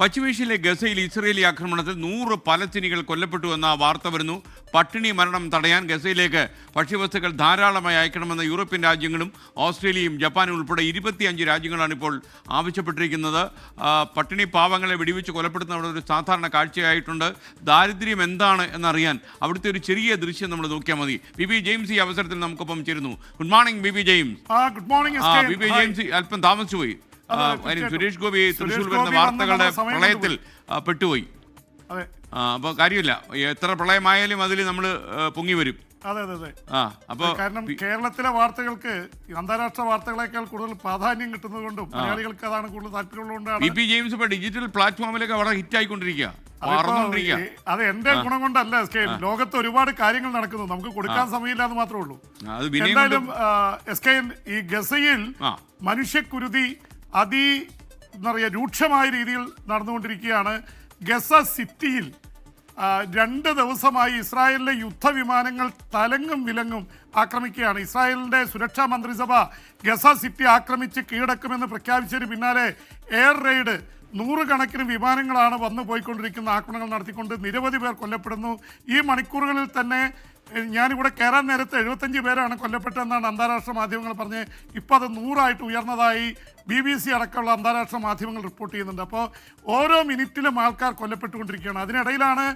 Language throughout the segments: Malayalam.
പശ്ചിമേഷ്യയിലെ ഗസയിൽ ഇസ്രയേലി ആക്രമണത്തിൽ നൂറ് പലസ്തീനികൾ കൊല്ലപ്പെട്ടു എന്ന വാർത്ത വരുന്നു. പട്ടിണി മരണം തടയാൻ ഗസയിലേക്ക് ഭക്ഷ്യവസ്തുക്കൾ ധാരാളമായി അയക്കണമെന്ന യൂറോപ്യൻ രാജ്യങ്ങളും ഓസ്ട്രേലിയയും ജപ്പാനും ഉൾപ്പെടെ ഇരുപത്തിയഞ്ച് രാജ്യങ്ങളാണ് ഇപ്പോൾ ആവശ്യപ്പെട്ടിരിക്കുന്നത്. പട്ടിണി പാവങ്ങളെ വെടിവെച്ച് കൊലപ്പെടുത്തുന്ന ഒരു സാധാരണ കാഴ്ചയായിട്ടുണ്ട്. ദാരിദ്ര്യം എന്താണ് എന്നറിയാൻ അവിടുത്തെ ഒരു ചെറിയ ദൃശ്യം നമ്മൾ നോക്കിയാൽ മതി. ബി ബി ജെയിംസ് ഈ അവസരത്തിൽ നമുക്കൊപ്പം ചേരുന്നു. Good morning B B James. B B James അല്പം താമസിച്ചു പോയി സുരേഷ് ഗോപി തൃശ്ശൂർ വരുന്ന വാർത്തകളുടെ പ്രളയത്തിൽ പെട്ടുപോയി. അതെ. അപ്പോൾ കാര്യമില്ല. എത്ര പ്രളയമായാലും അതിൽ നമ്മൾ പൊങ്ങി വരും. അതെ അതെ അതെ. ആ അപ്പോൾ കാരണം കേരളത്തിലെ വാർത്തകൾക്ക് അന്താരാഷ്ട്ര വാർത്തകളെക്കാൾ കൂടുതൽ പ്രാധാന്യം കിട്ടുന്നത് കൊണ്ടും മലയാളികൾക്ക് അതാണ് കൂടുതൽ ബി താല്പര്യമുള്ളതുകൊണ്ടാണ് പി ജെയിംസ് ഇപ്പോൾ ഡിജിറ്റൽ പ്ലാറ്റ്ഫോമിലൊക്കെ വളരെ ഹിറ്റ് ആയിക്കൊണ്ടിരിക്കുക അതിപ്പോ അത് എന്റെ ഗുണം കൊണ്ടല്ല എസ് കെ ലോകത്ത് ഒരുപാട് കാര്യങ്ങൾ നടക്കുന്നു. നമുക്ക് കൊടുക്കാൻ സമയമില്ല എന്ന് മാത്രമേ ഉള്ളൂ. എന്തായാലും എസ് കെ ഈ ഗസയിൽ മനുഷ്യ മനുഷ്യക്കുരുതി അതി എന്താ പറയുക രൂക്ഷമായ രീതിയിൽ നടന്നുകൊണ്ടിരിക്കുകയാണ്. ഗസ സിറ്റിയിൽ രണ്ട് ദിവസമായി ഇസ്രായേലിലെ യുദ്ധവിമാനങ്ങൾ തലങ്ങും വിലങ്ങും ആക്രമിക്കുകയാണ്. ഇസ്രായേലിന്റെ സുരക്ഷാ മന്ത്രിസഭ ഗസ സിറ്റി ആക്രമിച്ച് കീഴടക്കുമെന്ന് പ്രഖ്യാപിച്ചതിന് പിന്നാലെ എയർ റെയ്ഡ് നൂറുകണക്കിന് വിമാനങ്ങളാണ് വന്നു പോയിക്കൊണ്ടിരിക്കുന്ന ആക്രമണങ്ങൾ നടത്തിക്കൊണ്ട് നിരവധി പേർ കൊല്ലപ്പെടുന്നു. ഈ മണിക്കൂറുകളിൽ തന്നെ ഞാനിവിടെ കയറാൻ നേരത്ത് എഴുപത്തഞ്ച് പേരാണ് കൊല്ലപ്പെട്ടതെന്നാണ് അന്താരാഷ്ട്ര മാധ്യമങ്ങൾ പറഞ്ഞ് ഇപ്പോൾ അത് നൂറായിട്ട് ഉയർന്നതായി ബി ബി സി അടക്കമുള്ള അന്താരാഷ്ട്ര മാധ്യമങ്ങൾ റിപ്പോർട്ട് ചെയ്യുന്നുണ്ട്. അപ്പോൾ ഓരോ മിനിറ്റിലും ആൾക്കാർ കൊല്ലപ്പെട്ടുകൊണ്ടിരിക്കുകയാണ്. അതിനിടയിലാണ്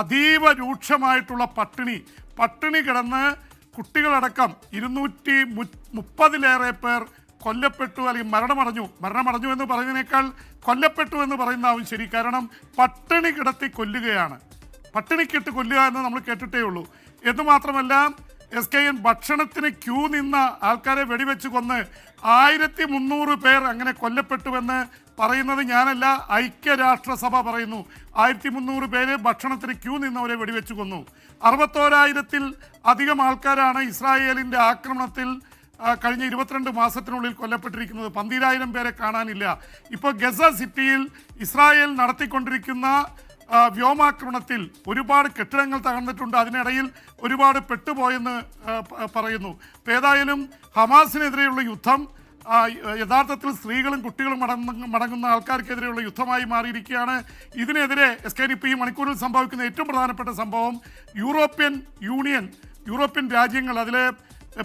അതീവ രൂക്ഷമായിട്ടുള്ള പട്ടിണി. പട്ടിണി കിടന്ന് കുട്ടികളടക്കം ഇരുന്നൂറ്റി മുപ്പതിലേറെ പേർ കൊല്ലപ്പെട്ടു അല്ലെങ്കിൽ മരണമടഞ്ഞു. മരണമടഞ്ഞു എന്ന് പറയുന്നതിനേക്കാൾ കൊല്ലപ്പെട്ടു എന്ന് പറയുന്നതാവും ശരി. കാരണം പട്ടിണി കിടത്തി കൊല്ലുകയാണ്. പട്ടിണിക്കിട്ട് കൊല്ലുക എന്ന് നമ്മൾ കേട്ടിട്ടേ ഉള്ളൂ. എന്ന് മാത്രമല്ല എസ് കെ എൻ ഭക്ഷണത്തിന് ക്യൂ നിന്ന ആൾക്കാരെ വെടിവെച്ച് കൊന്ന് ആയിരത്തി മുന്നൂറ് പേർ അങ്ങനെ കൊല്ലപ്പെട്ടുവെന്ന് പറയുന്നത് ഞാനല്ല ഐക്യരാഷ്ട്രസഭ പറയുന്നു. ആയിരത്തി മുന്നൂറ് പേര് ഭക്ഷണത്തിന് ക്യൂ നിന്നവരെ വെടിവെച്ച് കൊന്നു. അറുപത്തോരായിരത്തിൽ അധികം ആൾക്കാരാണ് ഇസ്രായേലിന്റെ ആക്രമണത്തിൽ കഴിഞ്ഞ ഇരുപത്തിരണ്ട് മാസത്തിനുള്ളിൽ കൊല്ലപ്പെട്ടിരിക്കുന്നത് പന്തിരായിരം പേരെ കാണാനില്ല. ഇപ്പോൾ ഗസ സിറ്റിയിൽ ഇസ്രായേൽ നടത്തിക്കൊണ്ടിരിക്കുന്ന വ്യോമാക്രമണത്തിൽ ഒരുപാട് കെട്ടിടങ്ങൾ തകർന്നിട്ടുണ്ട്. അതിനിടയിൽ ഒരുപാട് പെട്ടുപോയെന്ന് പറയുന്നു. ഏതായാലും ഹമാസിനെതിരെയുള്ള യുദ്ധം യഥാർത്ഥത്തിൽ സ്ത്രീകളും കുട്ടികളും മടങ്ങുന്ന മടങ്ങുന്ന ആൾക്കാർക്കെതിരെയുള്ള യുദ്ധമായി മാറിയിരിക്കുകയാണ്. ഇതിനെതിരെ എസ് കെ ഡി പി മണിക്കൂറിൽ സംഭവിക്കുന്ന ഏറ്റവും പ്രധാനപ്പെട്ട സംഭവം യൂറോപ്യൻ യൂണിയൻ യൂറോപ്യൻ രാജ്യങ്ങൾ അതിലെ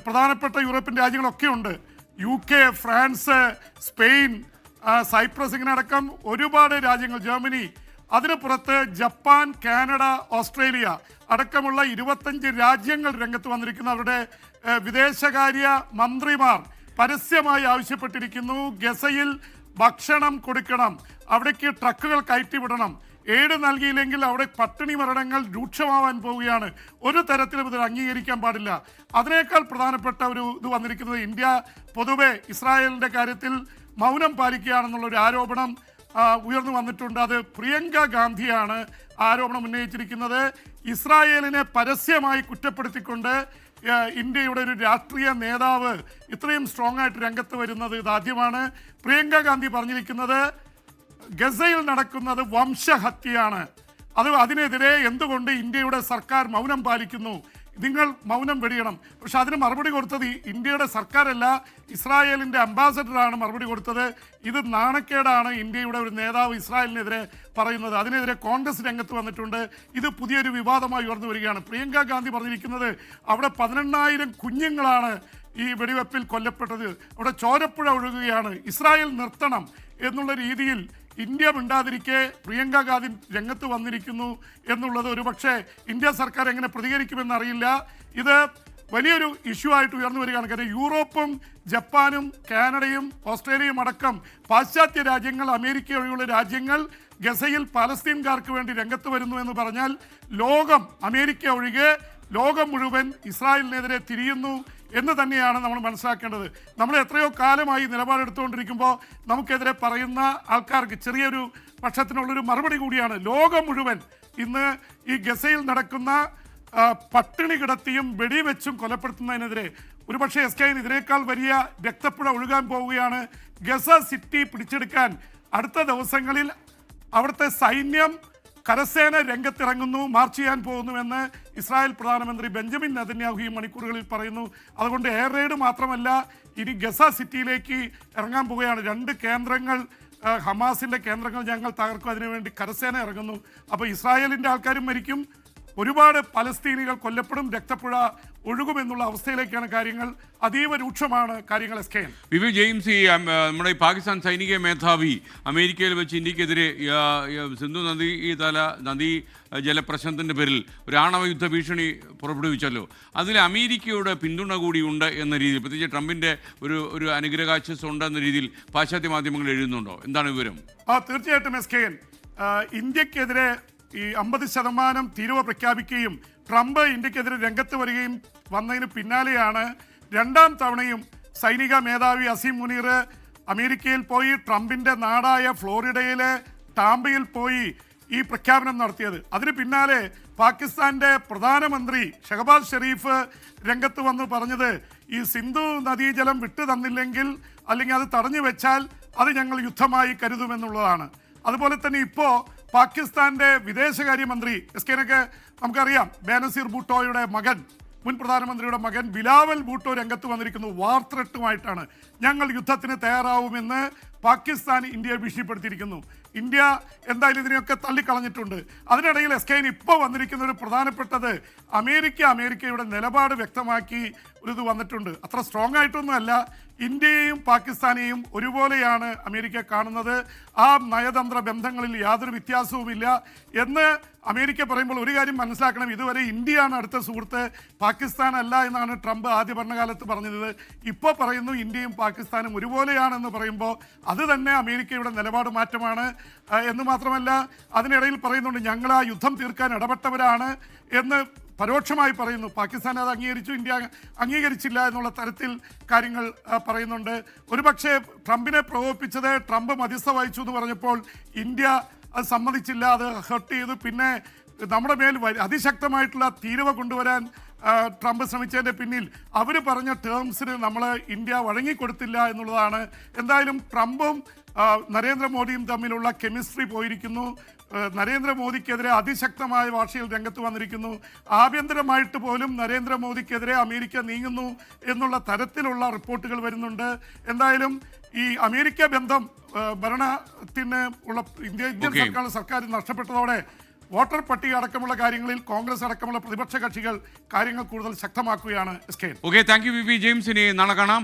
പ്രധാനപ്പെട്ട യൂറോപ്യൻ രാജ്യങ്ങളൊക്കെ ഉണ്ട്. U K France Spain Cyprus ഇങ്ങനെ അടക്കം ഒരുപാട് രാജ്യങ്ങൾ. ജർമ്മനി അതിന് പുറത്ത് ജപ്പാൻ കാനഡ ഓസ്ട്രേലിയ അടക്കമുള്ള ഇരുപത്തഞ്ച് രാജ്യങ്ങൾ രംഗത്ത് വന്നിരിക്കുന്ന. അവരുടെ വിദേശകാര്യ മന്ത്രിമാർ പരസ്യമായി ആവശ്യപ്പെട്ടിരിക്കുന്നു. ഗസയിൽ ഭക്ഷണം കൊടുക്കണം. അവിടേക്ക് ട്രക്കുകൾ കയറ്റിവിടണം. ഏട് നൽകിയില്ലെങ്കിൽ അവിടെ പട്ടിണി മരണങ്ങൾ രൂക്ഷമാവാൻ പോവുകയാണ്. ഒരു തരത്തിലും ഇത് അംഗീകരിക്കാൻ പാടില്ല. അതിനേക്കാൾ പ്രധാനപ്പെട്ട ഒരു ഇത് വന്നിരിക്കുന്നത് ഇന്ത്യ പൊതുവെ ഇസ്രായേലിന്റെ കാര്യത്തിൽ മൗനം പാലിക്കുകയാണെന്നുള്ള ഒരു ആരോപണം ഉയർന്നു വന്നിട്ടുണ്ട്. അത് പ്രിയങ്ക ഗാന്ധിയാണ് ആരോപണം ഉന്നയിച്ചിരിക്കുന്നത്. ഇസ്രായേലിനെ പരസ്യമായി കുറ്റപ്പെടുത്തിക്കൊണ്ട് ഇന്ത്യയുടെ ഒരു രാഷ്ട്രീയ നേതാവ് ഇത്രയും സ്ട്രോങ് ആയിട്ട് രംഗത്ത് വരുന്നത് ഇതാദ്യമാണ്. പ്രിയങ്ക ഗാന്ധി പറഞ്ഞിരിക്കുന്നത് ഗസയിൽ നടക്കുന്നത് വംശഹത്യയാണ്. അത് അതിനെതിരെ എന്തുകൊണ്ട് ഇന്ത്യയുടെ സർക്കാർ മൗനം പാലിക്കുന്നു? നിങ്ങൾ മൗനം വെടിയണം. പക്ഷെ അതിന് മറുപടി കൊടുത്തത് ഇന്ത്യയുടെ സർക്കാരല്ല. ഇസ്രായേലിന്റെ അംബാസഡറാണ് മറുപടി കൊടുത്തത്. ഇത് നാണക്കേടാണ് ഇന്ത്യയുടെ ഒരു നേതാവ് ഇസ്രായേലിനെതിരെ പറയുന്നത്. അതിനെതിരെ കോൺഗ്രസ് രംഗത്ത് വന്നിട്ടുണ്ട്. ഇത് പുതിയൊരു വിവാദമായി ഉയർന്നു വരികയാണ്. പ്രിയങ്ക ഗാന്ധി പറഞ്ഞിരിക്കുന്നത് അവിടെ പതിനെണ്ണായിരം കുഞ്ഞുങ്ങളാണ് ഈ വെടിവെപ്പിൽ കൊല്ലപ്പെട്ടത്. അവിടെ ചോരപ്പുഴ ഒഴുകുകയാണ്. ഇസ്രായേൽ നിർത്തണം എന്നുള്ള രീതിയിൽ ഇന്ത്യ മിണ്ടാതിരിക്കെ പ്രിയങ്ക ഗാന്ധി രംഗത്ത് വന്നിരിക്കുന്നു എന്നുള്ളത് ഒരുപക്ഷെ ഇന്ത്യ സർക്കാർ എങ്ങനെ പ്രതികരിക്കുമെന്ന് അറിയില്ല ഇത് വലിയൊരു ഇഷ്യൂ ആയിട്ട് ഉയർന്നു വരികയാണ്. കാരണം യൂറോപ്പും ജപ്പാനും കാനഡയും ഓസ്ട്രേലിയയും അടക്കം പാശ്ചാത്യ രാജ്യങ്ങൾ അമേരിക്ക ഒഴിയുള്ള രാജ്യങ്ങൾ ഗസയിൽ പാലസ്തീൻകാർക്ക് വേണ്ടി രംഗത്ത് വരുന്നു എന്ന് പറഞ്ഞാൽ ലോകം അമേരിക്ക ഒഴികെ ലോകം മുഴുവൻ ഇസ്രായേലിനെതിരെ തിരിയുന്നു. എന്ന് തന്നെയാണ് നമ്മൾ മനസ്സിലാക്കേണ്ടത്. നമ്മൾ എത്രയോ കാലമായി നിലപാടെടുത്തുകൊണ്ടിരിക്കുമ്പോൾ നമുക്കെതിരെ പറയുന്ന ആൾക്കാർക്ക് ചെറിയൊരു പക്ഷത്തിനുള്ളൊരു മറുപടി കൂടിയാണ്. ലോകം മുഴുവൻ ഇന്ന് ഈ ഗസയിൽ നടക്കുന്ന പട്ടിണി കിടത്തിയും വെടിവെച്ചും കൊലപ്പെടുത്തുന്നതിനെതിരെ ഒരുപക്ഷെ എസ് കെ ഇതിനേക്കാൾ വലിയ രക്തപ്പുഴ ഒഴുകാൻ പോവുകയാണ്. ഗസ സിറ്റി പിടിച്ചെടുക്കാൻ അടുത്ത ദിവസങ്ങളിൽ അവിടുത്തെ സൈന്യം കരസേന രംഗത്തിറങ്ങുന്നു മാർച്ച് ചെയ്യാൻ പോകുന്നുവെന്ന് ഇസ്രായേൽ പ്രധാനമന്ത്രി ബെഞ്ചമിൻ നെതന്യാഹു ഈ മണിക്കൂറുകളിൽ പറയുന്നു. അതുകൊണ്ട് എയർ റെയ്ഡ് മാത്രമല്ല ഇനി ഗസ സിറ്റിയിലേക്ക് ഇറങ്ങാൻ പോവുകയാണ്. രണ്ട് കേന്ദ്രങ്ങൾ ഹമാസിന്റെ കേന്ദ്രങ്ങൾ ഞങ്ങൾ തകർക്കും. അതിനുവേണ്ടി കരസേന ഇറങ്ങുന്നു. അപ്പോൾ ഇസ്രായേലിന്റെ ആൾക്കാരും മരിക്കും. ഒരുപാട് പലസ്തീനികൾ കൊല്ലപ്പെടും രക്തപ്പുഴ ഒഴുകുമെന്നുള്ള അവസ്ഥയിലേക്കാണ് കാര്യങ്ങൾ. അതീവ രൂക്ഷമാണ് കാര്യങ്ങൾ S K N VV James ഈ നമ്മുടെ ഈ പാകിസ്ഥാൻ സൈനിക മേധാവി അമേരിക്കയിൽ വെച്ച് ഇന്ത്യക്കെതിരെ സിന്ധു നദി ഈ തല നദീ ജലപ്രശ്നത്തിന്റെ ജലപ്രശ്നത്തിന്റെ പേരിൽ ഒരു ആണവ യുദ്ധ ഭീഷണി പുറപ്പെടുവിച്ചല്ലോ. അതിൽ അമേരിക്കയുടെ പിന്തുണ കൂടി ഉണ്ട് എന്ന രീതിയിൽ പ്രത്യേകിച്ച് ട്രംപിന്റെ ഒരു ഒരു അനുഗ്രഹാശസ് ഉണ്ടെന്ന രീതിയിൽ പാശ്ചാത്യ മാധ്യമങ്ങൾ എഴുതുന്നുണ്ടോ? എന്താണ് വിവരം? ആ തീർച്ചയായിട്ടും എസ് കെ എൻ. ഇന്ത്യക്കെതിരെ ഈ അമ്പത് ശതമാനം തീരുവ പ്രഖ്യാപിക്കുകയും ട്രംപ് ഇന്ത്യക്കെതിരെ രംഗത്ത് വരികയും വന്നതിന് പിന്നാലെയാണ് രണ്ടാം തവണയും സൈനിക മേധാവി അസീം മുനീർ അമേരിക്കയിൽ പോയി ട്രംപിന്റെ നാടായ ഫ്ലോറിഡയിലെ ടാമ്പയിൽ പോയി ഈ പ്രഖ്യാപനം നടത്തിയത്. അതിന് പിന്നാലെ പാകിസ്ഥാന്റെ പ്രധാനമന്ത്രി ഷഹബാസ് ഷെരീഫ് രംഗത്ത് വന്ന് പറഞ്ഞത് ഈ സിന്ധു നദീജലം വിട്ടു തന്നില്ലെങ്കിൽ അല്ലെങ്കിൽ അത് തടഞ്ഞു വെച്ചാൽ അത് ഞങ്ങൾ യുദ്ധമായി കരുതുമെന്നുള്ളതാണ്. അതുപോലെ തന്നെ ഇപ്പോൾ പാകിസ്ഥാന്റെ വിദേശകാര്യമന്ത്രി എസ് കെനൊക്കെ നമുക്കറിയാം ബേനസീർ ഭൂട്ടോയുടെ മകൻ മുൻ പ്രധാനമന്ത്രിയുടെ മകൻ ബിലാവൽ ഭൂട്ടോ രംഗത്ത് വന്നിരിക്കുന്നു. വാർത്തെട്ടുമായിട്ടാണ് ഞങ്ങൾ യുദ്ധത്തിന് തയ്യാറാവുമെന്ന് പാകിസ്ഥാൻ ഇന്ത്യയെ ഭീഷണിപ്പെടുത്തിയിരിക്കുന്നു. ഇന്ത്യ എന്തായാലും ഇതിനെയൊക്കെ തള്ളിക്കളഞ്ഞിട്ടുണ്ട്. അതിനിടയിൽ എസ് കെയിൻ ഇപ്പോൾ വന്നിരിക്കുന്ന ഒരു പ്രധാനപ്പെട്ടത് അമേരിക്ക അമേരിക്കയുടെ നിലപാട് വ്യക്തമാക്കി ഒരു ഇത് വന്നിട്ടുണ്ട്. അത്ര സ്ട്രോങ് ആയിട്ടൊന്നുമല്ല. ഇന്ത്യയെയും പാകിസ്ഥാനെയും ഒരുപോലെയാണ് അമേരിക്ക കാണുന്നത്. ആ നയതന്ത്ര ബന്ധങ്ങളിൽ യാതൊരു വ്യത്യാസവുമില്ല എന്ന് അമേരിക്ക പറയുമ്പോൾ ഒരു കാര്യം മനസ്സിലാക്കണം. ഇതുവരെ ഇന്ത്യയാണ് അടുത്ത സുഹൃത്ത്. പാകിസ്ഥാൻ അല്ല എന്നാണ് ട്രംപ് ആദ്യ ഭരണകാലത്ത് പറഞ്ഞത് ഇപ്പോൾ പറയുന്നു ഇന്ത്യയും പാകിസ്ഥാനും ഒരുപോലെയാണെന്ന് പറയുമ്പോൾ അത് തന്നെ അമേരിക്കയുടെ നിലപാട് മാറ്റമാണ്. എന്ന് മാത്രമല്ല അതിനിടയിൽ പറയുന്നുണ്ട് ഞങ്ങൾ ആ യുദ്ധം തീർക്കാൻ ഇടപെട്ടവരാണ് എന്ന് പരോക്ഷമായി പറയുന്നു. പാകിസ്ഥാൻ അത് അംഗീകരിച്ചു ഇന്ത്യ അംഗീകരിച്ചില്ല എന്നുള്ള തരത്തിൽ കാര്യങ്ങൾ പറയുന്നുണ്ട്. ഒരുപക്ഷെ ട്രംപിനെ പ്രകോപിപ്പിച്ചത് ട്രംപ് മധ്യസ്ഥ വഹിച്ചു എന്ന് പറഞ്ഞപ്പോൾ ഇന്ത്യ അത് സമ്മതിച്ചില്ല അത് ഹെർട്ട് ചെയ്തു. പിന്നെ നമ്മുടെ മേൽ അതിശക്തമായിട്ടുള്ള തീരവ കൊണ്ടുവരാൻ ട്രംപ് ശ്രമിച്ചതിന്റെ പിന്നിൽ അവർ പറഞ്ഞ ടേംസിന് നമ്മൾ ഇന്ത്യ വഴങ്ങിക്കൊടുത്തില്ല എന്നുള്ളതാണ്. എന്തായാലും ട്രംപും നരേന്ദ്രമോദിയും തമ്മിലുള്ള കെമിസ്ട്രി പോയിരിക്കുന്നു. നരേന്ദ്രമോദിക്കെതിരെ അതിശക്തമായ ഭാഷയിൽ രംഗത്ത് വന്നിരിക്കുന്നു. ആഭ്യന്തരമായിട്ട് പോലും നരേന്ദ്രമോദിക്കെതിരെ അമേരിക്ക നീങ്ങുന്നു എന്നുള്ള തരത്തിലുള്ള റിപ്പോർട്ടുകൾ വരുന്നുണ്ട്. എന്തായാലും ഈ അമേരിക്ക ബന്ധം ഭരണത്തിന് ഉള്ള ഇന്ത്യ ഇന്ത്യൻ. സർക്കാർ സർക്കാർ നഷ്ടപ്പെട്ടതോടെ വോട്ടർ പട്ടിക അടക്കമുള്ള കാര്യങ്ങളിൽ കോൺഗ്രസ് അടക്കമുള്ള പ്രതിപക്ഷ കക്ഷികൾ കാര്യങ്ങൾ കൂടുതൽ ശക്തമാക്കുകയാണ്. S K. Okay thank you V V ജെയിംസിനെ നാളെ കാണാം.